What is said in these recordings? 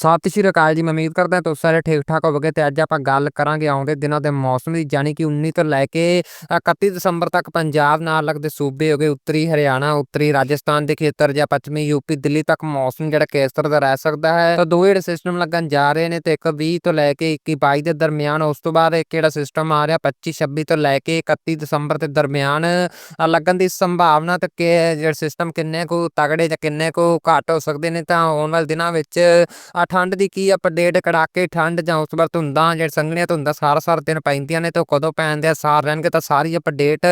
ਸਤਿ ਸ਼੍ਰੀ ਅਕਾਲ ਜੀ, ਮੈਂ ਉਮੀਦ ਕਰਦਾ ਹਾਂ ਤੁਸੀਂ ਸਾਰੇ ਠੀਕ ਠਾਕ ਹੋਵੋਗੇ ਤੇ ਅੱਜ ਆਪਾਂ ਗੱਲ ਕਰਾਂਗੇ ਆਉਂਦੇ ਦਿਨਾਂ ਦੇ ਮੌਸਮ ਦੀ ਜਾਨੀ ਕਿ 19 ਤੋਂ ਲੈ ਕੇ 31 ਦਸੰਬਰ ਤੱਕ ਪੰਜਾਬ ਨਾਲ ਲੱਗਦੇ ਸੂਬੇ ਹੋਗੇ ਉੱਤਰੀ ਹਰਿਆਣਾ, ਉੱਤਰੀ ਰਾਜਸਥਾਨ ਦੇ ਖੇਤਰ ਜਾਂ ਪੱਛਮੀ ਯੂਪੀ, ਦਿੱਲੀ ਤੱਕ ਮੌਸਮ ਜਿਹੜਾ ਕਿਸ ਤਰ੍ਹਾਂ ਦਾ ਰਹਿ ਸਕਦਾ ਹੈ। ਤਾਂ ਦੋ ਜਿਹੜੇ ਸਿਸਟਮ ਲੱਗਣ ਜਾ ਰਹੇ ਨੇ ਤੇ ਇੱਕ 20 ਤੋਂ ਲੈ ਕੇ 21 22 ਦੇ ਦਰਮਿਆਨ, ਉਸ ਤੋਂ ਬਾਅਦ ਇੱਕ ਜਿਹੜਾ ਸਿਸਟਮ ਆ ਰਿਹਾ 25 26 ਤੋਂ ਲੈ ਕੇ 31 ਦਸੰਬਰ ਦੇ ਦਰਮਿਆਨ ਲੱਗਣ ਦੀ ਸੰਭਾਵਨਾ ਤੇ ਕਿ ਜਿਹੜਾ ਸਿਸਟਮ ਕਿੰਨੇ ਕੁ ਤਗੜੇ ਜਾਂ ਕਿੰਨੇ ਕੁ ਘੱਟ ਹੋ ਸਕਦੇ ਨੇ, ਤਾਂ ਆਉਣ ਵਾਲੇ ਦਿਨਾਂ ਵਿੱਚ ਠੰਡ ਦੀ ਕੀ ਅਪਡੇਟ ਕੜਾਕੇ ਠੰਡ ਜਾਂ ਉਸ ਤੋਂ ਬਾਅਦ ਧੁੰਦਾਂ ਜਿਹੜੇ ਸੰਘਣੀਆਂ ਧੁੰਦਾਂ ਸਾਰਾ ਸਾਰਾ ਦਿਨ ਪੈਂਦੀਆਂ ਨੇ ਤੇ ਉਹ ਕਦੋਂ ਪੈਣਦੇ ਆ ਸਾਰ ਰਹਿਣਗੇ ਤਾਂ ਸਾਰੀ ਅਪਡੇਟ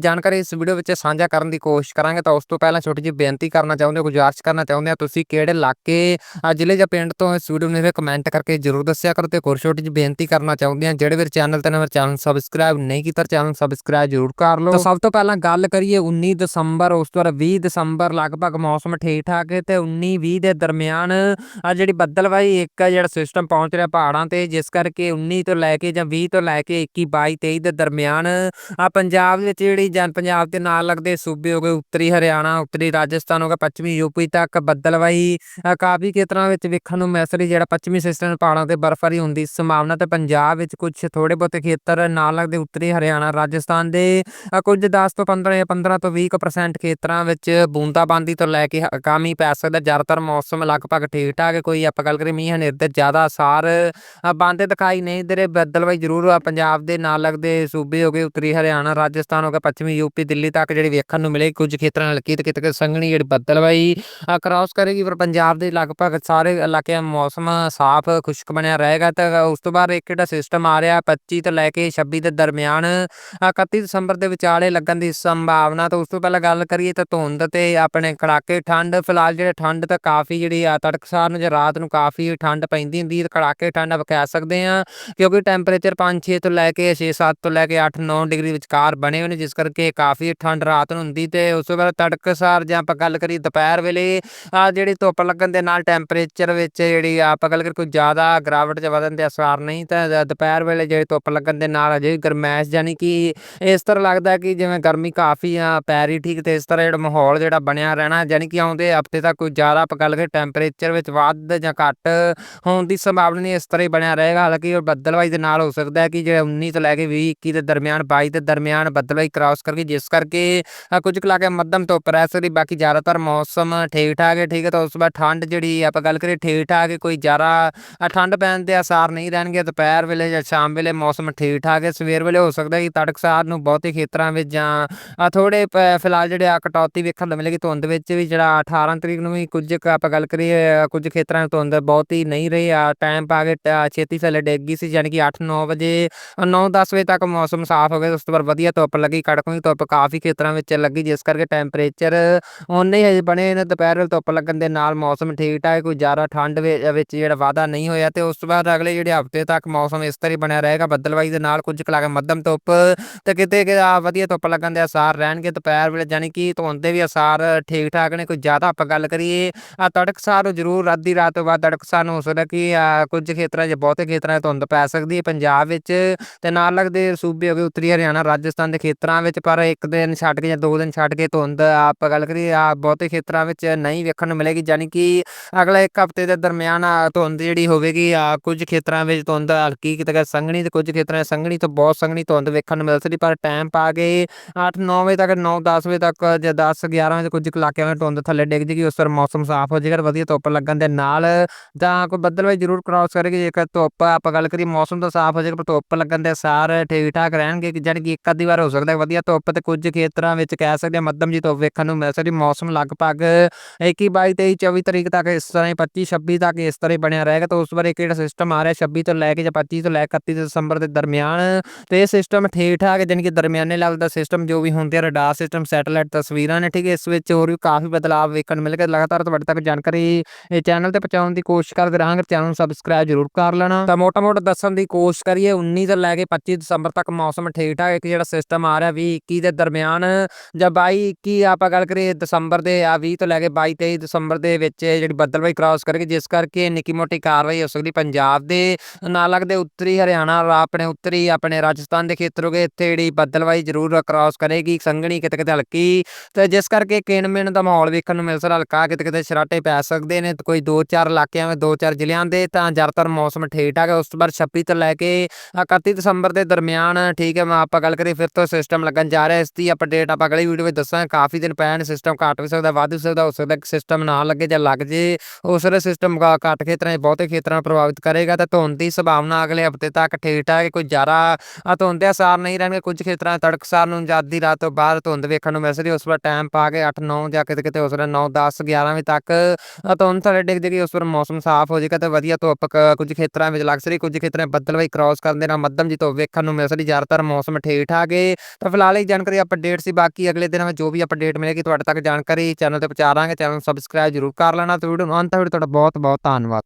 ਜਾਣਕਾਰੀ ਇਸ ਵੀਡੀਓ ਵਿੱਚ ਸਾਂਝਾ ਕਰਨ ਦੀ ਕੋਸ਼ਿਸ਼ ਕਰਾਂਗੇ ਤਾਂ ਉਸ ਤੋਂ ਪਹਿਲਾਂ ਛੋਟੀ ਜਿਹੀ ਬੇਨਤੀ ਕਰਨਾ ਚਾਹੁੰਦੇ ਹੋ, ਗੁਜ਼ਾਰਿਸ਼ ਕਰਨਾ ਚਾਹੁੰਦੇ ਆ ਤੁਸੀਂ ਕਿਹੜੇ ਇਲਾਕੇ ਜ਼ਿਲ੍ਹੇ ਜਾਂ ਪਿੰਡ ਤੋਂ ਇਸ ਵੀਡੀਓ ਨੂੰ ਕਮੈਂਟ ਕਰਕੇ ਜਰੂਰ ਦੱਸਿਆ ਕਰੋ ਤੇ ਹੋਰ ਛੋਟੀ ਜਿਹੀ ਬੇਨਤੀ ਕਰਨਾ ਚਾਹੁੰਦੇ ਆ ਜਿਹੜੇ ਵੀਰ ਚੈਨਲ ਤੇ ਨਵੇਂ ਚੈਨਲ ਸਬਸਕ੍ਰਾਈਬ ਨਹੀਂ ਕੀਤਾ ਚੈਨਲ ਸਬਸਕ੍ਰਾਈਬ ਜਰੂਰ ਕਰ ਲਓ। ਤਾਂ ਸਭ ਤੋਂ ਪਹਿਲਾਂ ਗੱਲ ਕਰੀਏ 19 ਦਸੰਬਰ, ਉਸ ਤੋਂ ਬਾਅਦ 20 ਦਸੰਬਰ, ਲਗਭਗ ਮੌਸਮ ਠੀਕ ਠਾਕ ਹੈ ਤੇ 19 20 ਦੇ ਦਰਮਿਆਨ ਆ ਜਿਹੜੀ ਬੱਦਲਵਾਈ ਇੱਕ ਜਿਹੜਾ ਸਿਸਟਮ ਪਹੁੰਚ ਰਿਹਾ ਪਹਾੜਾਂ ਤੇ, ਜਿਸ ਕਰਕੇ 19 ਤੋਂ ਲੈ ਕੇ ਜਾਂ 20 ਤੋਂ ਲੈ ਕੇ 21 22 23 ਦੇ ਦਰਮਿਆਨ ਆ ਪੰਜਾਬ ਵਿੱਚ ਜਿਹੜੀ ਜਾਂ ਪੰਜਾਬ ਦੇ ਨਾਲ ਲੱਗਦੇ ਸੂਬੇ ਹੋ ਗਏ, ਉੱਤਰੀ ਹਰਿਆਣਾ, ਉੱਤਰੀ ਰਾਜਸਥਾਨ ਹੋ ਗਿਆ, ਪੱਛਮੀ ਯੂਪੀ ਤੱਕ ਬੱਦਲਵਾਈ ਕਾਫੀ ਖੇਤਰਾਂ ਵਿੱਚ ਵੇਖਣ ਨੂੰ ਮਿਲ ਰਹੀ ਜਿਹੜਾ ਪੱਛਮੀ ਸਿਸਟਮ ਪਹਾੜਾਂ ਤੇ ਬਰਫ਼ਬਾਰੀ ਹੋਣ ਦੀ ਸੰਭਾਵਨਾ ਤੇ ਪੰਜਾਬ ਵਿੱਚ ਕੁਝ ਥੋੜੇ ਬਹੁਤੇ ਖੇਤਰ ਨਾਲ ਲੱਗਦੇ ਉੱਤਰੀ ਹਰਿਆਣਾ, ਰਾਜਸਥਾਨ ਦੇ ਕੁਝ 10 ਤੋਂ 15 ਜਾਂ 15 ਤੋਂ 20% ਖੇਤਰਾਂ ਵਿੱਚ ਬੂੰਦਾਬਾਂਦੀ ਤੋਂ ਲੈ ਕੇ ਹਲਕਾ ਪੈ ਸਕਦਾ। ਜ਼ਿਆਦਾਤਰ ਮੌਸਮ ਲਗਭਗ ਠੀਕ ਠਾਕ ਹੈ, ਕੋਈ ਆਪਾਂ ਗੱਲ ਕਰੀਏ ਮੀਂਹ ਹਨੇਰ ਦੇ ਜ਼ਿਆਦਾ ਅਸਾਰ ਅ, ਬੰਦੇ ਦਿਖਾਈ ਨਹੀਂ ਦੇ ਰਹੇ। ਬੱਦਲਵਾਈ ਜ਼ਰੂਰ ਆ ਪੰਜਾਬ ਦੇ ਨਾਲ ਲੱਗਦੇ ਸੂਬੇ ਹੋ ਗਏ ਉੱਤਰੀ ਹਰਿਆਣਾ ਰਾਜਸਥਾਨ ਹੋ ਗਿਆ ਪੱਛਮੀ ਯੂਪੀ ਦਿੱਲੀ ਤੱਕ ਜਿਹੜੀ ਵੇਖਣ ਨੂੰ ਮਿਲੇ ਕੁਝ ਖੇਤਰਾਂ ਨਾਲ ਹਲਕੀ ਤੇ ਕਿਤੇ ਕਿਤੇ ਸੰਘਣੀ ਜਿਹੜੀ ਬੱਦਲਵਾਈ ਕ੍ਰਾਸ ਕਰੇਗੀ ਪਰ ਪੰਜਾਬ ਦੇ ਲਗਭਗ ਸਾਰੇ ਇਲਾਕਿਆਂ ਮੌਸਮ ਸਾਫ਼ ਖੁਸ਼ਕ ਬਣਿਆ ਰਹੇਗਾ। ਤਾਂ ਉਸ ਤੋਂ ਬਾਅਦ ਇੱਕ ਜਿਹੜਾ ਸਿਸਟਮ ਆ ਰਿਹਾ 25 ਤੋਂ ਲੈ ਕੇ 26 ਦੇ ਦਰਮਿਆਨ 31 ਦਸੰਬਰ ਦੇ ਵਿਚਾਲੇ ਲੱਗਣ ਦੀ ਸੰਭਾਵਨਾ। ਤਾਂ ਉਸ ਤੋਂ ਪਹਿਲਾਂ ਗੱਲ ਕਰੀਏ ਤਾਂ ਧੁੰਦ ਤੇ ਆਪਣੇ ਕੜਾਕੇ ਠੰਡ ਫਿਲਹਾਲ ਜਿਹੜੇ ਠੰਡ ਤਾਂ ਕਾਫੀ ਜਿਹੜੀ ਆ ਤੜਕਸਾਰ ਨੂੰ ਜਾਂ ਰਾਤ ਨੂੰ ਕਾਫੀ ਠੰਡ ਪੈਂਦੀ ਹੁੰਦੀ ਕੜਾਕੇ ਠੰਡ ਆਪਾਂ ਕਹਿ ਸਕਦੇ ਹਾਂ, ਕਿਉਂਕਿ ਟੈਂਪਰੇਚਰ 5-6 ਤੋਂ ਲੈ ਕੇ 6-7 ਤੋਂ ਲੈ ਕੇ 8-9 ਡਿਗਰੀ ਵਿਚਕਾਰ ਬਣੇ ਹੋਏ ਨੇ, ਜਿਸ ਕਰਕੇ ਕਾਫੀ ਠੰਡ ਰਾਤ ਨੂੰ ਹੁੰਦੀ ਤੇ ਉਸ ਤੋਂ ਬਾਅਦ ਤੜਕਸਾਰ ਜਾਂ ਆਪਾਂ ਗੱਲ ਕਰੀਏ ਦੁਪਹਿਰ ਵੇਲੇ, ਆ ਜਿਹੜੀ ਧੁੱਪ ਲੱਗਣ ਦੇ ਨਾਲ ਟੈਂਪਰੇਚਰ ਵਿੱਚ ਜਿਹੜੀ ਆਪਾਂ ਗੱਲ ਕਰੀਏ ਕੋਈ ਜ਼ਿਆਦਾ ਗਿਰਾਵਟ 'ਚ ਵਧਣ ਦੇ ਅਸਾਰ ਨਹੀਂ, ਤਾਂ ਦੁਪਹਿਰ ਵੇਲੇ ਜਿਹੜੀ ਧੁੱਪ ਲੱਗਣ ਦੇ ਨਾਲ ਅਜੇ ਗਰਮੈਸ਼ ਜਾਨੀ ਕਿ ਇਸ ਤਰ੍ਹਾਂ ਲੱਗਦਾ ਕਿ ਜਿਵੇਂ ਗਰਮੀ ਕਾਫੀ ਆ, ਪੈ ਰਹੀ ਠੀਕ ਤੇ ਇਸ ਤਰ੍ਹਾਂ ਜਿਹੜਾ ਮਾਹੌਲ ਜਿਹੜਾ ਬਣਿਆ ਰਹਿਣਾ ਜਾਨੀ ਕਿ ਆਉਂਦੇ ਹਫ਼ਤੇ ਤੱਕ ਕੋਈ ਜ਼ਿਆਦਾ ਆਪਾਂ ਗੱਲ ਕਰੀਏ ਟੈਂਪਰੇਚਰ ਵਿੱਚ ਵੱਧ ਜਾਂ ਘੱਟ ਹੋਣ ਦੀ ਸੰਭਾਵਨਾ ਇਸ ਤਰ੍ਹਾਂ ਹੀ ਬਣਿਆ ਰਹੇਗਾ। ਹਾਲਾਂਕਿ ਉਹ ਬੱਦਲਵਾਈ ਦੇ ਨਾਲ ਹੋ ਸਕਦਾ ਹੈ ਕਿ ਜਿਹੜਾ 19 ਤੋਂ ਲੈ ਕੇ 20 21 ਦੇ ਦਰਮਿਆਨ 22 ਦੇ ਦਰਮਿਆਨ ਬੱਦਲਵਾਈ ਕ੍ਰਾਸ ਕਰਕੇ, ਜਿਸ ਕਰਕੇ ਕੁਝ ਕੁ ਇਲਾਕੇ ਮੱਧਮ ਧੁੱਪ ਰਹਿ ਸਕਦੀ ਬਾਕੀ ਜ਼ਿਆਦਾਤਰ ਮੌਸਮ ਠੀਕ ਠਾਕ ਹੈ, ਠੀਕ ਹੈ, ਤਾਂ ਉਸ ਤੋਂ ਬਾਅਦ ਠੰਡ ਜਿਹੜੀ ਆਪਾਂ ਗੱਲ ਕਰੀਏ ਠੀਕ ਠਾਕ ਹੈ, ਕੋਈ ਜ਼ਿਆਦਾ ਠੰਡ ਪੈਣ ਦੇ ਆਸਾਰ ਨਹੀਂ ਰਹਿਣਗੇ। ਦੁਪਹਿਰ ਵੇਲੇ ਜਾਂ ਸ਼ਾਮ ਵੇਲੇ ਮੌਸਮ ਠੀਕ ਠਾਕ ਹੈ। ਸਵੇਰ ਵੇਲੇ ਹੋ ਸਕਦਾ ਕਿ ਤੜਕਸਾਰ ਨੂੰ ਬਹੁਤੇ ਖੇਤਰਾਂ ਵਿੱਚ ਜਾਂ ਆ ਥੋੜੇ ਫਿਲਹਾਲ ਜਿਹੜੇ ਆ ਕਟੌਤੀ ਵੇਖਣ ਨੂੰ ਮਿਲੇਗੀ। ਧੁੰਦ ਵਿੱਚ ਵੀ ਜਿਹੜਾ 18 ਤਰੀਕ ਨੂੰ ਵੀ ਕੁਝ ਕੁ ਆਪਾਂ ਗੱਲ ਕਰੀਏ ਕੁਝ ਖੇਤਰਾਂ ਤੋਂ ਧੁੰਦ ਬਹੁਤੀ ਨਹੀਂ ਰਹੀ। ਆ ਟਾਈਮ ਪਾ ਕੇ ਛੇਤੀ ਥੱਲੇ ਡਿੱਗ ਗਈ ਸੀ ਯਾਨੀ ਕਿ 8-9 ਵਜੇ 9-10 ਵਜੇ ਤੱਕ ਮੌਸਮ ਸਾਫ਼ ਹੋ ਗਿਆ, ਉਸ ਤੋਂ ਬਾਅਦ ਵਧੀਆ ਧੁੱਪ ਲੱਗੀ ਕੜਕਵੀਂ ਧੁੱਪ ਕਾਫੀ ਖੇਤਰਾਂ ਵਿੱਚ ਲੱਗੀ, ਜਿਸ ਕਰਕੇ ਟੈਂਪਰੇਚਰ ਉਨੇ ਹੀ ਬਣੇ ਨੇ, ਦੁਪਹਿਰ ਵੇਲੇ ਧੁੱਪ ਲੱਗਣ ਦੇ ਨਾਲ ਮੌਸਮ ਠੀਕ ਠਾਕ, ਕੋਈ ਜ਼ਿਆਦਾ ਠੰਡ ਵਿੱਚ ਜਿਹੜਾ ਵਾਧਾ ਨਹੀਂ ਹੋਇਆ, ਤੇ ਉਸ ਤੋਂ ਬਾਅਦ ਅਗਲੇ ਜਿਹੜੇ ਹਫ਼ਤੇ ਤੱਕ ਮੌਸਮ ਇਸ ਤਰ੍ਹਾਂ ਹੀ ਬਣਿਆ ਰਹੇਗਾ, ਬੱਦਲਵਾਈ ਦੇ ਨਾਲ ਕੁਝ ਕੁ ਇਲਾਕੇ ਮੱਧਮ ਧੁੱਪ, ਤੇ ਕਿਤੇ ਕਿ ਵਧੀਆ ਧੁੱਪ ਲੱਗਣ ਦੇ ਅਸਾਰ ਰਹਿਣਗੇ ਦੁਪਹਿਰ ਵੇਲੇ ਯਾਨੀ ਕਿ ਧੁੰਦ ਦੇ ਵੀ ਅਸਾਰ ਠੀਕ ਠਾਕ ਨੇ, ਕੋਈ ਜ਼ਿਆਦਾ ਆਪਾਂ ਗੱਲ ਕਰੀਏ, ਆ ਤੜਕਸਾਰ ਜ਼ਰੂਰ, ਅੱਧੀ ਰਾਤ ਤੋਂ ਬਾਅਦ ਤੜਕਸਾਰ ਨੂੰ ਹੋ ਸਕਦਾ ਕਿ ਕੁਝ ਖੇਤਰਾਂ 'ਚ ਬਹੁਤੇ ਖੇਤਰਾਂ 'ਚ ਧੁੰਦ ਪੈ ਸਕਦੀ ਹੈ ਪੰਜਾਬ ਵਿੱਚ ਤੇ ਨਾਲ ਲੱਗਦੇ ਸੂਬੇ ਹੋ ਗਏ ਉੱਤਰੀ ਹਰਿਆਣਾ, ਰਾਜਸਥਾਨ ਦੇ ਖੇਤਰਾਂ ਵਿੱਚ, ਪਰ ਇੱਕ ਦਿਨ ਛੱਡ ਕੇ ਜਾਂ ਦੋ ਦਿਨ ਛੱਡ ਕੇ ਧੁੰਦ ਆਪਾਂ ਗੱਲ ਕਰੀਏ ਬਹੁਤੇ ਖੇਤਰਾਂ ਵਿੱਚ ਨਹੀਂ ਵੇਖਣ ਨੂੰ ਮਿਲੇਗੀ ਯਾਨੀ ਕਿ ਅਗਲੇ ਇੱਕ ਹਫ਼ਤੇ ਦੇ ਦਰਮਿਆਨ ਧੁੰਦ ਜਿਹੜੀ ਹੋਵੇਗੀ ਕੁਝ ਖੇਤਰਾਂ ਵਿੱਚ ਧੁੰਦ ਹਲਕੀ ਕਿਤੇ ਕਿ ਸੰਘਣੀ ਤੇ ਕੁਝ ਖੇਤਰਾਂ 'ਚ ਸੰਘਣੀ ਤੋਂ ਬਹੁਤ ਸੰਘਣੀ ਧੁੰਦ ਵੇਖਣ ਨੂੰ ਮਿਲ ਸਕਦੀ, ਪਰ ਟਾਈਮ ਪਾ ਕੇ 8-9 ਵਜੇ ਤੱਕ 9-10 ਵਜੇ ਤੱਕ ਜਾਂ 10-11 ਵਜੇ ਕੁਝ ਕੁ ਇਲਾਕਿਆਂ ਵਿੱਚ ਧੁੰਦ ਥੱਲੇ ਡਿੱਗ ਜੇਗੀ, ਉਸ ਵਾਰ ਮੌਸਮ ਸਾਫ਼ ਹੋ ਜਾਏਗਾ ਵਧੀਆ ਧੁੱਪ ਲੱਗਣ ਦੇ ਨਾਲ ਜਾਂ ਕੋਈ ਬੱਦਲਵਾਈ ਜ਼ਰੂਰ ਕ੍ਰਾਸ ਕਰੇਗੀ ਜੇਕਰ ਧੁੱਪ ਆਪਾਂ ਗੱਲ ਕਰੀਏ ਮੌਸਮ ਤਾਂ ਸਾਫ਼ ਹੋ ਜਾਏਗਾ ਪਰ ਧੁੱਪ ਲੱਗਣ ਦੇ ਸਾਰ ਠੀਕ ਠਾਕ ਰਹਿਣਗੇ, ਕਿ ਜਾਣੀ ਕਿ ਇੱਕ ਅੱਧੀ ਵਾਰ ਹੋ ਸਕਦਾ ਵਧੀਆ ਧੁੱਪ ਤੇ ਕੁਝ ਖੇਤਰਾਂ ਵਿੱਚ ਕਹਿ ਸਕਦੇ ਹਾਂ, ਮੱਧਮ ਜੀ ਧੁੱਪ ਵੇਖਣ ਨੂੰ ਮਿਲ ਸਕਦੀ, ਮੌਸਮ ਲਗਭਗ 21 22 23 24 ਤਰੀਕ ਤੱਕ ਇਸ ਤਰ੍ਹਾਂ ਹੀ 25 26 ਤੱਕ ਇਸ ਤਰ੍ਹਾਂ ਹੀ ਬਣਿਆ ਰਹੇਗਾ। ਤਾਂ ਉਸ ਵਾਰ ਇੱਕ ਜਿਹੜਾ ਸਿਸਟਮ ਆ ਰਿਹਾ 26 ਤੋਂ ਲੈ ਕੇ ਜਾਂ 25 ਤੋਂ ਲੈ ਕੇ 31 ਦਸੰਬਰ ਦੇ ਦਰਮਿਆਨ? ਤੇ ਇਹ ਸਿਸਟਮ ਠੀਕ ਠਾਕ ਹੈ, ਜਾਣੀ ਕਿ ਦਰਮਿਆਨੇ ਲੈਵਲ ਦਾ ਸਿਸਟਮ ਜੋ ਵੀ ਹੁੰਦੇ ਆ ਰਡਾਰ ਸਿਸਟਮ ਸੈਟੇਲਾਈਟ ਤਸਵੀਰਾਂ ਨੇ, ਠੀਕ ਹੈ। ਇਸ ਵਿੱਚ ਹੋਰ ਵੀ ਕਾਫੀ ਬਦਲਾਅ ਵੇਖਣ ਨੂੰ ਮਿਲੇਗਾ ਲਗਾਤਾਰ ਤੁਹਾਡੇ ਤੱਕ ਜਾਣਕਾਰੀ ਇਹ ਚੈਨਲ ਤੇ ਪਹੁੰਚਾਉਣ ਦੀ ਕੋਸ਼ਿਸ਼ ਕਰਦੇ ਰਹਾਂਗੇ, ਚੈਨਲ ਨੂੰ ਸਬਸਕ੍ਰਾਈਬ ਜ਼ਰੂਰ ਕਰ ਲੈਣਾ। ਤਾਂ ਮੋਟਾ ਮੋਟਾ ਦੱਸਣ ਦੀ ਕੋਸ਼ਿਸ਼ ਕਰੀਏ 19 ਤੋਂ ਲੈ ਕੇ 25 ਦਸੰਬਰ ਤੱਕ ਮੌਸਮ ਠੀਕ ਠਾਕ ਇੱਕ ਜਿਹੜਾ ਸਿਸਟਮ ਆ ਰਿਹਾ 20 21 ਦੇ ਦਰਮਿਆਨ, ਜਾਂ 22 21 ਆਪਾਂ ਗੱਲ ਕਰੀਏ ਦਸੰਬਰ ਦੇ, ਆ 20 ਤੋਂ ਲੈ ਕੇ 22 23 ਦਸੰਬਰ ਦੇ ਵਿੱਚ ਜਿਹੜੀ ਬੱਦਲਵਾਈ ਕ੍ਰਾਸ ਕਰੇਗੀ, ਜਿਸ ਕਰਕੇ ਨਿੱਕੀ ਮੋਟੀ ਕਾਰਵਾਈ ਹੋ ਸਕਦੀ ਪੰਜਾਬ ਦੇ। ਨਾਲ ਲੱਗਦੇ ਉੱਤਰੀ ਹਰਿਆਣਾ ਆਪਣੇ ਉੱਤਰੀ, ਆਪਣੇ ਰਾਜਸਥਾਨ ਦੇ ਖੇਤਰ ਹੋ ਇੱਥੇ ਜਿਹੜੀ ਬੱਦਲਵਾਈ ਜ਼ਰੂਰ ਕ੍ਰਾਸ ਕਰੇਗੀ, ਸੰਘਣੀ ਕਿਤੇ ਕਿਤੇ ਹਲਕੀ। ਤੇ ਜਿਸ ਕਰਕੇ ਕਿਣ ਮਿਣ ਦਾ ਮਾਹੌਲ ਵੇਖਣ ਨੂੰ ਮਿਲ ਸਕਦਾ, ਹਲਕਾ ਕਿਤੇ ਕਿਤੇ ਸ਼ਰਾਟੇ ਪੈ ਸਕਦੇ ਨੇ, ਕੋਈ 2-4 ਇਲਾਕਿਆਂ ਵਿੱਚ ਦੋ ਚਾਰ ਜ਼ਿਲ੍ਹਿਆਂ ਦੇ ਤਾਂ ਜ਼ਿਆਦਾਤਰ ਮੌਸਮ ਠੀਕ ਠਾਕ ਹੈ। ਉਸ ਤੋਂ ਬਾਅਦ 26 ਤੋਂ ਲੈ ਕੇ 31 ਦਸੰਬਰ ਦੇ ਦਰਮਿਆਨ ਠੀਕ ਹੈ। ਮੈਂ ਆਪਾਂ ਗੱਲ ਕਰੀਏ ਫਿਰ ਤੋਂ ਸਿਸਟਮ ਲੱਗਣ ਜਾ ਰਿਹਾ। ਇਸ ਦੀ ਅਪਡੇਟ ਆਪਾਂ ਅਗਲੀ ਵੀਡੀਓ ਵਿੱਚ ਦੱਸਾਂਗੇ। ਕਾਫੀ ਦਿਨ ਪਏ ਨੇ ਸਿਸਟਮ ਘੱਟ ਵੀ ਸਕਦਾ ਵੱਧ ਵੀ ਸਕਦਾ ਹੋ ਸਕਦਾ ਸਿਸਟਮ ਨਾ ਲੱਗੇ ਜਾਂ ਲੱਗ ਜੇ। ਉਸ ਵੇਲੇ ਸਿਸਟਮ ਘੱਟ ਖੇਤਰਾਂ 'ਚ ਬਹੁਤੇ ਖੇਤਰਾਂ ਨੂੰ ਪ੍ਰਭਾਵਿਤ ਕਰੇਗਾ। ਤਾਂ ਧੁੰਦ ਦੀ ਸੰਭਾਵਨਾ ਅਗਲੇ ਹਫ਼ਤੇ ਤੱਕ ਠੀਕ ਠਾਕ ਹੈ, ਕੋਈ ਜ਼ਿਆਦਾ ਧੁੰਦ ਦੇ ਅਸਾਰ ਨਹੀਂ ਰਹਿਣਗੇ। ਕੁਝ ਖੇਤਰਾਂ ਤੜਕਸਾਰ ਨੂੰ ਜਾਂਦੀ ਰਾਤ ਤੋਂ ਬਾਅਦ ਧੁੰਦ ਵੇਖਣ ਨੂੰ ਮਿਲ ਸਕਦੀ ਉਸ ਵਾਰ ਟਾਈਮ ਪਾ ਕੇ 8 9 ਜਾਂ ਕਿਤੇ ਕਿਤੇ ਉਸ ਵੇਲੇ 9 10 11 ਵਜੇ ਤੱਕ ਧੁੰਦ ਥੱਲੇ ਡਿੱਗ ਜੇਗੀ। ਉਸ ਵਾਰ ਮੌਸਮ ਸਾਫ਼ ਹੋ ਜਾਏਗਾ ਤੇ ਵਧੀਆ ਧੁੱਪ ਕ- ਕੁਝ ਖੇਤਰਾਂ ਵਿੱਚ ਲੱਗ ਸਕਦੀ ਕੁਝ ਖੇਤਰਾਂ 'ਚ ਬੱਦਲ ਵੀ ਕ੍ਰਾਸ ਕਰਨ ਦੇ ਨਾਲ ਮੱਧਮ ਜੀ ਧੁੱਪ ਵੇਖਣ ਨੂੰ ਮਿਲ ਸਕਦੀ, ਜ਼ਿਆਦਾਤਰ ਮੌਸਮ ਠੀਕ ਠਾਕ ਹੈ ਤਾਂ ਫਿਲਹਾਲ ਇਹ ਜਾਣਕਾਰੀ ਅਪਡੇਟ ਸੀ, ਬਾਕੀ ਅਗਲੇ ਦਿਨਾਂ ਵਿੱਚ ਜੋ ਵੀ ਅਪਡੇਟ ਮਿਲੇਗੀ ਤੁਹਾਡੇ ਤੱਕ ਜਾਣਕਾਰੀ ਚੈਨਲ ਤੇ ਪਹੁੰਚਾ ਦਾਂਗੇ ਚੈਨਲ ਨੂੰ ਸਬਸਕ੍ਰਾਈਬ ਜ਼ਰੂਰ ਕਰ ਲੈਣਾ ਤੇ ਵੀਡੀਓ ਨੂੰ ਅੰਤ ਤੱਕ, ਤੁਹਾਡਾ ਬਹੁਤ ਬਹੁਤ ਧੰਨਵਾਦ।